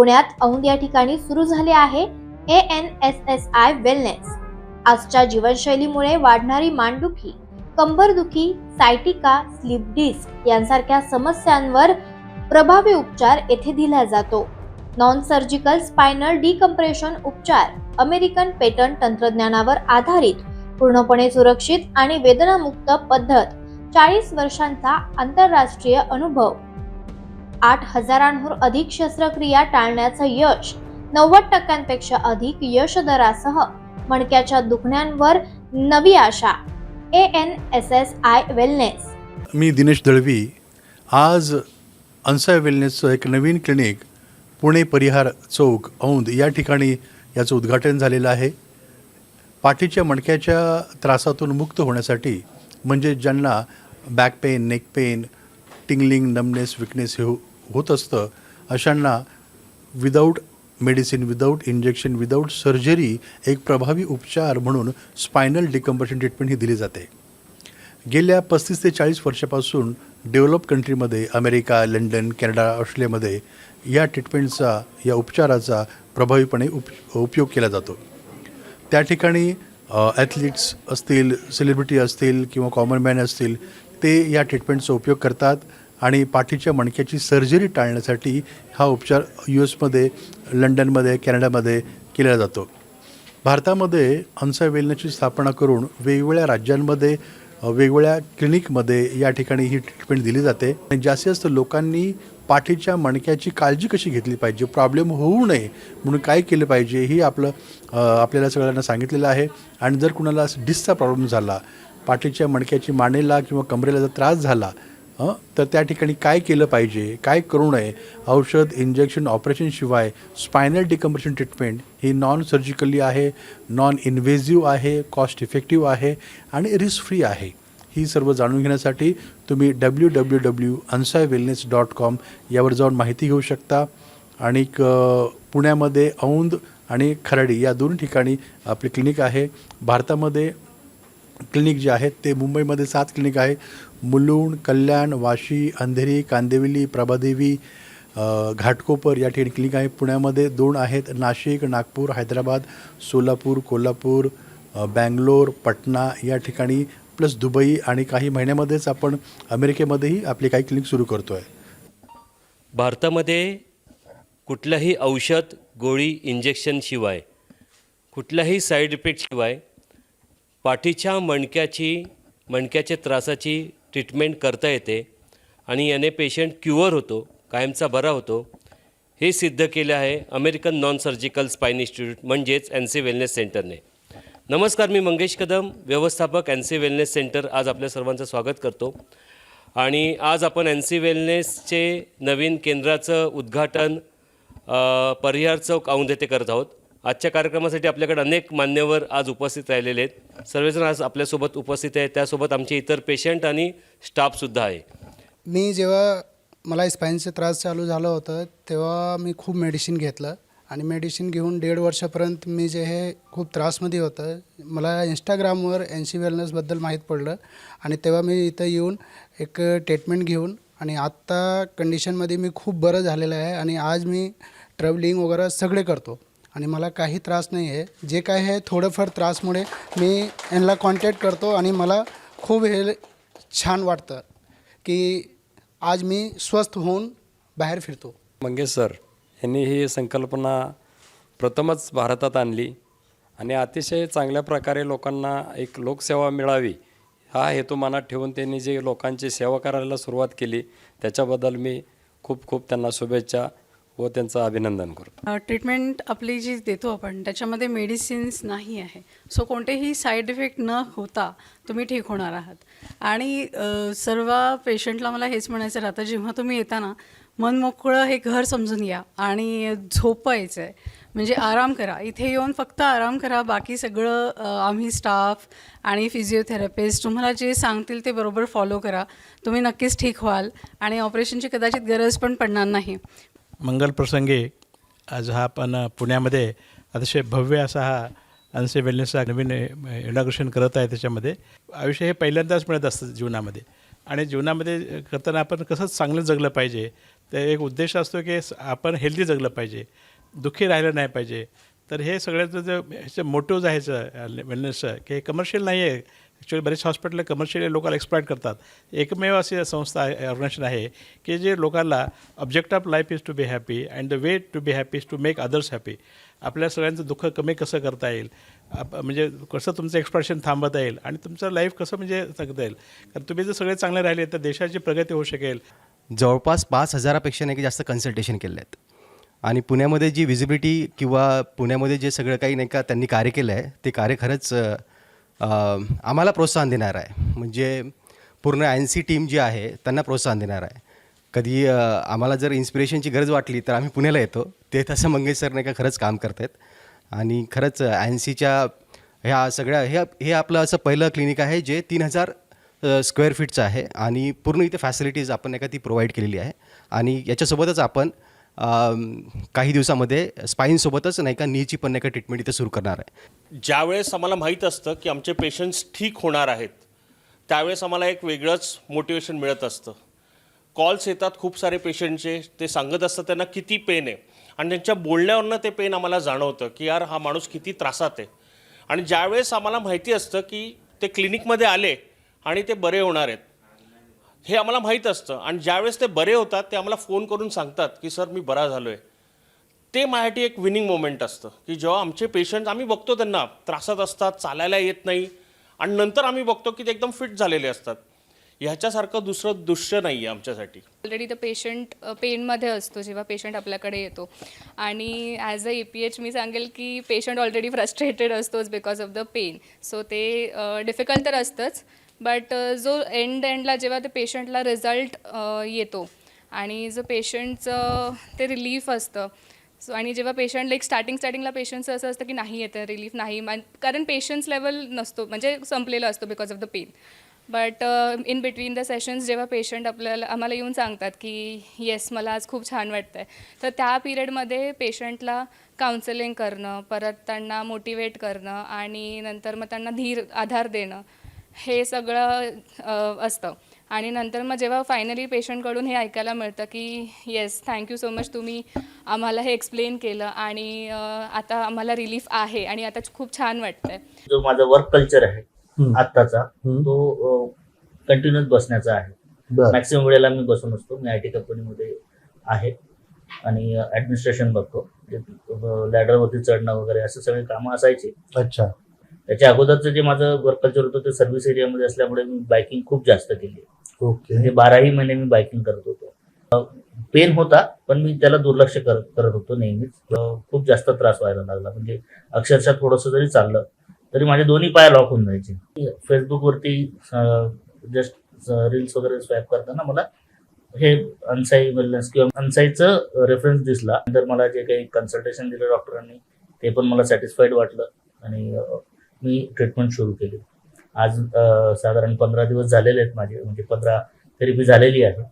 पुण्यात औंध या ठिकाणी सुरू झाले आहे A N S S I wellness आजच्या जीवनशैलीमुळे वाढणारी मानदुखी कंबरदुखी सायटिका स्लीप डिस्क यांसारख्या समस्यांवर प्रभावी उपचार येथे दिला जातो. नॉन सर्जिकल स्पायनल डिकम्प्रेशन उपचार अमेरिकन पेटंट तंत्रज्ञानावर आधारित पूर्णपणे सुरक्षित आणि वेदनामुक्त पद्धत चाळीस वर्षांचा आंतरराष्ट्रीय अनुभव. आठ हजारांहून अधिक शस्त्रक्रिया टाळण्याचं यश नव्वद टक्क्यांपेक्षा अधिक यश दरासह मणक्याच्या दुखण्यांवर नवी आशा A N S S I wellness. मी दिनेश दळवी. आज अन्साय वेलनेसचं एक नवीन क्लिनिक पुणे परिहार चौक औंद या ठिकाणी याचं उद्घाटन झालेलं आहे. पाठीच्या मणक्याच्या त्रासातून मुक्त होण्यासाठी म्हणजे ज्यांना back pain neck pain tingling numbness weakness हे होत असतं अशांना without medicine without injection without surgery एक प्रभावी उपचार म्हणून स्पायनल डिकम्प्रेशन ट्रीटमेंट ही दिली जाते. गेल्या पस्तीस ते चाळीस वर्षापासून डेव्हलप कंट्रीमध्ये अमेरिका लंडन कॅनडा ऑस्ट्रेलियामध्ये या ट्रीटमेंटचा या उपचाराचा प्रभावीपणे उप उपयोग केला जातो. त्या ठिकाणी ॲथलीट्स असतील सेलिब्रिटी असतील किंवा कॉमन मॅन असतील ते या ट्रीटमेंटचा उपयोग करतात. आणि पाठीच्या मणक्याची सर्जरी टाळण्यासाठी हा उपचार यू एसमध्ये लंडनमध्ये कॅनडामध्ये केला जातो. भारतामध्ये अन्सा वेलनेसची स्थापना करून वेगवेगळ्या राज्यांमध्ये वेगवेगळ्या क्लिनिकमध्ये या ठिकाणी ही ट्रीटमेंट दिली जाते. आणि जास्तीत जास्त लोकांनी पाठीच्या मणक्याची काळजी कशी घेतली पाहिजे प्रॉब्लेम होऊ नये म्हणून काय केलं पाहिजे ही आपलं आपल्याला सगळ्यांना सांगितलेलं आहे. आणि जर कुणाला डिस्कचा प्रॉब्लेम झाला पाठीच्या मणक्याची मानेला किंवा कमरेला जर त्रास झाला तर त्या ठिकाणी काय केलं पाहिजे? काय करू नये? औषध इंजेक्शन ऑपरेशनशिवाय स्पायनल डिकम्प्रेशन ट्रीटमेंट ही नॉन सर्जिकली आहे नॉन इन्व्हेझिव्ह आहे कॉस्ट इफेक्टिव्ह आहे आणि रिस्क फ्री आहे. ही सर्व जाणून घेण्यासाठी तुम्ही डब्ल्यू डब्ल्यू डब्ल्यू अन्साय वेलनेस डॉट कॉम यावर जाऊन माहिती घेऊ शकता. आणि पुण्यामध्ये औंध आणि खराडी या दोन ठिकाणी आपले क्लिनिक आहे. भारतामध्ये क्लिनिक जे आहेत ते मुंबईमध्ये सात क्लिनिक आहे. मुलुंड कल्याण वाशी अंधेरी कांदिवली प्रभादेवी घाटकोपर या ठिकाणी क्लिनिक आहे पुण्यामध्ये दोन आहेत. नाशिक नागपूर हैदराबाद सोलापूर कोल्हापूर बँगलोर पटना या ठिकाणी प्लस दुबई आणि काही महिन्यामध्येच आपण अमेरिकेमध्येही आपली काही क्लिनिक सुरू करतो आहे भारतामध्ये कुठल्याही औषध गोळी इंजेक्शनशिवाय कुठल्याही साईड इफेक्टशिवाय पाठीच्या मणक्याची मणक्याच्या त्रासाची ट्रीटमेंट करता येते आणि याने पेशंट क्युअर होतो कायमचा बरा होतो. हे सिद्ध केले आहे American non surgical spine institute म्हणजेच एन सी वेलनेस सेंटरने नमस्कार मी मंगेश कदम व्यवस्थापक एन सी वेलनेस सेंटर आज आपल्या सर्वांचं स्वागत करतो. आणि आज आपण एन सी वेलनेसचे नवीन केंद्राचं उद्घाटन परिहार चौक औंध येथे करत आहोत. आजच्या कार्यक्रमासाठी आपल्याकडे अनेक मान्यवर आज उपस्थित राहिलेले आहेत. सर्वजण आज आपल्यासोबत उपस्थित आहेत. त्यासोबत आमचे इतर पेशंट आणि स्टाफसुद्धा आहे. मी जेव्हा मला स्पाईनचा त्रास चालू झाला होता तेव्हा मी खूप मेडिसिन घेतलं. आणि मेडिसिन घेऊन दीड वर्षापर्यंत मी जे हे खूप त्रासमध्ये होतं. मला इंस्टाग्रामवर एन सी वेलनेसबद्दल माहीत पडलं. आणि तेव्हा मी इथं येऊन एक ट्रीटमेंट घेऊन आणि आत्ता कंडिशनमध्ये मी खूप बरं झालेलं आहे. आणि आज मी ट्रॅव्हलिंग वगैरे सगळे करतो. आणि मला काही त्रास नाही आहे जे काय आहे थोडंफार त्रासमुळे मी यांना कॉन्टॅक्ट करतो आणि मला खूप हे छान वाटतं की आज मी स्वस्थ होऊन बाहेर फिरतो. मंगेश सर यांनी ही संकल्पना प्रथमच भारतात आणली आणि अतिशय चांगल्या प्रकारे लोकांना एक लोकसेवा मिळावी हा हेतू मनात ठेवून त्यांनी जे लोकांची सेवा करायला सुरुवात केली त्याच्याबद्दल मी खूप खूप त्यांना शुभेच्छा. व त्यांचं अभिनंदन करतो. ट्रीटमेंट आपली जी देतो आपण त्याच्यामध्ये मेडिसिन्स नाही आहे. सो कोणतेही साईड इफेक्ट न होता तुम्ही ठीक होणार आहात. आणि सर्व पेशंटला मला हेच म्हणायचं राहतं जेव्हा तुम्ही येता ना मन मोकळं हे घर समजून या आणि झोपायचं आहे म्हणजे आराम करा. इथे येऊन फक्त आराम करा. बाकी सगळं आम्ही स्टाफ आणि फिजिओथेरपिस्ट तुम्हाला जे सांगतील ते बरोबर फॉलो करा. तुम्ही नक्कीच ठीक व्हाल आणि ऑपरेशनची कदाचित गरज पण पडणार नाही. मंगल प्रसंगी आज हा आपण पुण्यामध्ये अतिशय भव्य असा हा अनसे वेलनेसचा नवीन इनॉग्रेशन करत आहे त्याच्यामध्ये. आयुष्य हे पहिल्यांदाच मिळत असतं जीवनामध्ये. आणि जीवनामध्ये करताना आपण कसं चांगलं जगलं पाहिजे ते एक उद्देश असतो की आपण हेल्दी जगलं पाहिजे दुःखी राहिलं नाही पाहिजे. तर हे सगळ्याचं जे ह्याचं मोटिव्ज आहे वेलनेसचं की हे कमर्शियल नाही आहे ॲक्च्युली बरेच हॉस्पिटल कमर्शियली लोकांना एक्सप्लॉइट करतात. एकमेव अशी संस्था आहे ऑर्गनायझेशन आहे की जे लोकांना object of life is to be happy and the way to be happy is to make others happy आपल्या सगळ्यांचं दुःख कमी कसं करता येईल? आप म्हणजे कसं तुमचं एक्सप्रेशन थांबवता येईल? आणि तुमचं लाईफ कसं म्हणजे सांगता येईल? कारण तुम्ही जर सगळे चांगले राहिले तर देशाची प्रगती होऊ शकेल. जवळपास पाच हजारापेक्षा नाही की जास्त कन्सल्टेशन केले आहेत. आणि पुण्यामध्ये जी विजिबिलिटी किंवा पुण्यामध्ये जे सगळं काही नाही का त्यांनी कार्य केलं आहे ते कार्य खरंच आम्हाला प्रोत्साहन देणार आहे. म्हणजे पूर्ण एन सी टीम जी आहे त्यांना प्रोत्साहन देणार आहे. कधी आम्हाला जर इन्स्पिरेशनची गरज वाटली तर आम्ही पुण्याला येतो. ते तसं मंगेश सर नाही का खरंच काम करत आहेत आणि खरंच एन सीच्या ह्या सगळ्या हे हे आपलं असं पहिलं क्लिनिक आहे जे तीन हजार स्क्वेअर फीटचं आहे. आणि पूर्ण इथे फॅसिलिटीज आपण नाही का ती प्रोव्हाइड केलेली आहे. आणि याच्यासोबतच आपण काही दिवसामध्ये स्पाईनसोबतच नाही का नीची पण नाही का ट्रीटमेंट इथे सुरू करणार आहे. ज्यावेळेस आम्हाला माहीत असतं की आमचे पेशंट्स ठीक होणार आहेत त्यावेळेस आम्हाला एक वेगळंच मोटिवेशन मिळत असतं. कॉल्स येतात खूप सारे पेशंटचे ते सांगत असतात त्यांना किती पेन आहे. आणि त्यांच्या बोलण्यावरनं ते पेन आम्हाला जाणवतं की यार हा माणूस किती त्रासात आहे. आणि ज्यावेळेस आम्हाला माहिती असतं की ते क्लिनिकमध्ये आले आणि ते बरे होणार आहेत हे आम्हाला माहीत असतं. आणि ज्यावेळेस ते बरे होतात ते आम्हाला फोन करून सांगतात की सर मी बरा झालो आहे ते माझ्यासाठी एक विनिंग मोमेंट असतं की जेव्हा आमचे पेशंट आम्ही बघतो त्यांना त्रासात असतात चालायला येत नाही. आणि नंतर आम्ही बघतो की ते एकदम फिट झालेले असतात. ह्याच्यासारखं दुसरं दृश्य नाही आहे आमच्यासाठी ऑलरेडी द पेशंट पेनमध्ये असतो जेव्हा पेशंट आपल्याकडे येतो. आणि as a A P H मी सांगेल की पेशंट ऑलरेडी फ्रस्ट्रेटेड असतोच because of the pain so ते डिफिकल्ट तर असतंच. बट uh, जो एंड एंडला जेव्हा ते पेशंटला रिझल्ट येतो आणि जो पेशंटचं uh, ते रिलीफ असतं. सो आणि जेव्हा पेशंट लाईक स्टार्टिंग स्टार्टिंगला पेशंटचं असं असतं की नाही येतं रिलीफ नाही. कारण पेशन्स लेवल नसतो म्हणजे संपलेला असतो because of the pain but in between the sessions जेव्हा पेशंट आपल्याला आम्हाला येऊन सांगतात की येस मला आज खूप छान वाटतं आहे तर त्या पिरियडमध्ये पेशंटला काउन्सिलिंग करणं परत त्यांना मोटिवेट करणं आणि नंतर मग त्यांना धीर आधार देणं. हे सगळं अ, असतं. आणि नंतर मग जेव्हा फायनली पेशंटकडून हे ऐकायला मिळतं की येस थँक्यू सो मच तुम्ही आम्हाला हे एक्सप्लेन केलं आणि आता आम्हाला रिलीफ आहे आणि आता खूप छान वाटतंय. जो माझा वर्क कल्चर आहे आत्ताचा तो कंटिन्युअस बसण्याचा आहे. मॅक्सिमम वेळेला मी बसून असतो. मी आय टी कंपनीमध्ये आहे आणि ऍडमिनिस्ट्रेशन बघतो. लॅडरवरती चढणं वगैरे असं सगळे कामं असायची. अच्छा. त्याच्या अगोदरचं जे माझं वर्क कल्चर होतं ते सर्व्हिस एरियामध्ये असल्यामुळे मी बायकिंग खूप जास्त केली. ओके. म्हणजे बाराही महिने मी बायकिंग करत होतो. पेन होता पण मी त्याला दुर्लक्ष करत करत होतो नेहमीच. खूप जास्त त्रास व्हायला लागला. म्हणजे अक्षरशः थोडंसं जरी चाललं तरी माझे दोन्ही पाय लॉक होऊन जायचे. फेसबुकवरती जस्ट रील्स वगैरे स्वॅप करताना मला हे अनसाई वेलनेस किंवा अनसाईचं रेफरन्स दिसला. नंतर मला जे काही कन्सल्टेशन दिलं डॉक्टरांनी ते पण मला सॅटिस्फाईड वाटलं. आणि मी ट्रीटमेंट सुरू केली. आज साधारण पंधरा दिवस झालेले आहेत माझे म्हणजे पंधरा थेरपी झालेली आहे.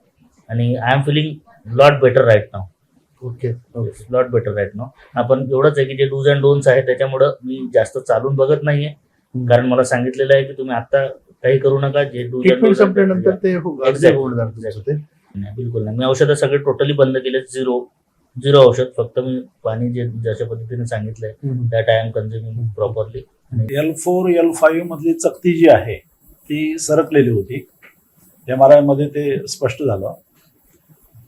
आणि I am feeling lot better right now okay lot better right now आपण एवढंच आहे की जे डूज अँड डोन्स आहे त्याच्यामुळं मी जास्त चालून बघत नाहीये. कारण मला सांगितलेलं आहे की तुम्ही आता काही करू नका जे डूज संपल्यानंतर ते हो- बिलकुल नाही. मी औषधं सगळे टोटली बंद केले झिरो झिरो औषध फक्त मी पाणी जे जशा पद्धतीने सांगितलंय त्या time consuming properly L four L five मधली चकती जी आहे ती सरकलेली होती. एम आर आयमध्ये ते स्पष्ट झालं.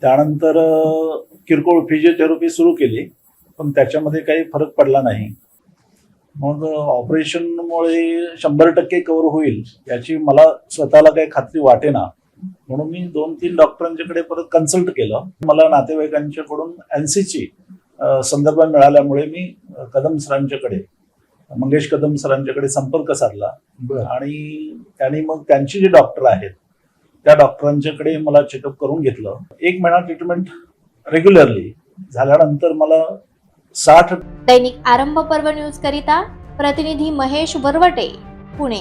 त्यानंतर किरकोळ फिजिओथेरपी सुरू केली पण त्याच्यामध्ये काही फरक पडला नाही. मग ऑपरेशनमुळे शंभर टक्के कव्हर होईल याची मला स्वतःला काही खात्री वाटेना. म्हणून मी दोन तीन डॉक्टरांच्याकडे परत कन्सल्ट केलं. मला नातेवाईकांच्याकडून एनसीची संदर्भ मिळाल्यामुळे मी कदम सरांच्याकडे मंगेश कदम सरांच्याकडे संपर्क साधला. आणि त्यांनी मग त्यांची जे डॉक्टर आहेत त्या डॉक्टरांच्याकडे मला चेकअप करून घेतलं. एक महिना ट्रीटमेंट रेग्युलरली झाल्यानंतर मला साठ दैनिक आरंभ पर्व न्यूज करिता प्रतिनिधी महेश वरवटे पुणे.